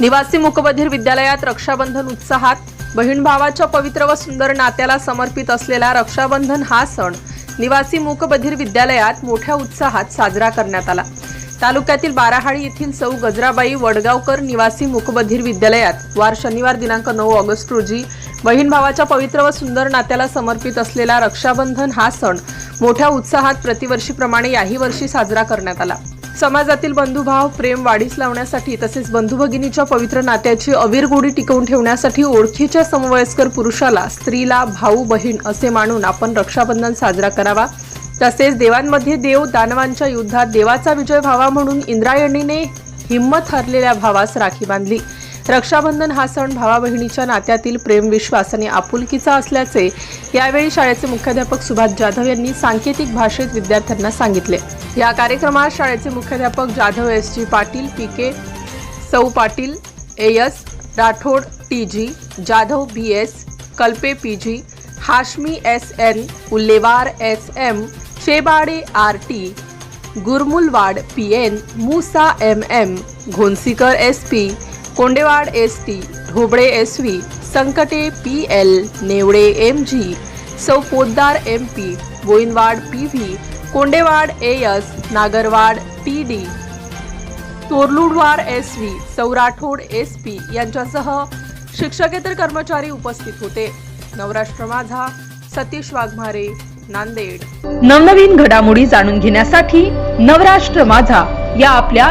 निवासी मुकबधीर विद्यालयात रक्षाबंधन उत्साहात बहीण भावाच्या पवित्र व सुंदर नात्याला समर्पित असलेला रक्षाबंधन हा सण निवासी मूकबधीर विद्यालयात मोठ्या उत्साहात साजरा करण्यात आला. तालुक्यातील बाराहाळी येथील सौ गजराबाई वडगावकर निवासी मूकबधीर विद्यालयात वार शनिवार दिनांक नऊ ऑगस्ट रोजी बहीण भावाच्या पवित्र व सुंदर नात्याला समर्पित असलेला रक्षाबंधन हा सण मोठ्या उत्साहात प्रतिवर्षीप्रमाणे याही वर्षी साजरा करण्यात आला. समाजातील बंधुभाव प्रेम वाढीस लावण्यासाठी तसेच बंधू भगिनीच्या पवित्र नात्याची अवीर गोडी टिकवून ठेवण्यासाठी ओळखीच्या समवयस्कर पुरुषाला स्त्रीला भाऊ बहीण असे मानून आपण रक्षाबंधन साजरा करावा. तसेच देवांमध्ये देव दानवांच्या युद्धात देवाचा विजय व्हावा म्हणून इंद्रायणीने हिंमत हरलेल्या भावास राखी बांधली. रक्षाबंधन हा सण भावा बहिणीच्या नात्यातील प्रेम विश्वास आणि आपुलकीचा असल्याचे यावेळी शाळेचे मुख्याध्यापक सुभाष जाधव यांनी सांकेतिक भाषेत विद्यार्थ्यांना सांगितले. या कार्यक्रमात शाळेचे मुख्याध्यापक Jadhav S G Patil P K सौ Patil A S Rathod T G Jadhav B S Kalpe P G Hashmi S N Ullewar S M Shebade R T Gurmulwad P N Musa M M Ghonsikar S P Kondewad S T Dhobale S V Sankate P L Newade M G सौ Poddar M P Boinwad P V Kondewad A S Nagarwad T D Torludwad S V सौराठोड S P यांच्यासह शिक्षकेतर कर्मचारी उपस्थित होते. नवराष्ट्र माझा सतीश वाघमारे नांदेड. नवनवीन घडामोडी जाणून घेण्यासाठी नवराष्ट्र माझा या आपल्या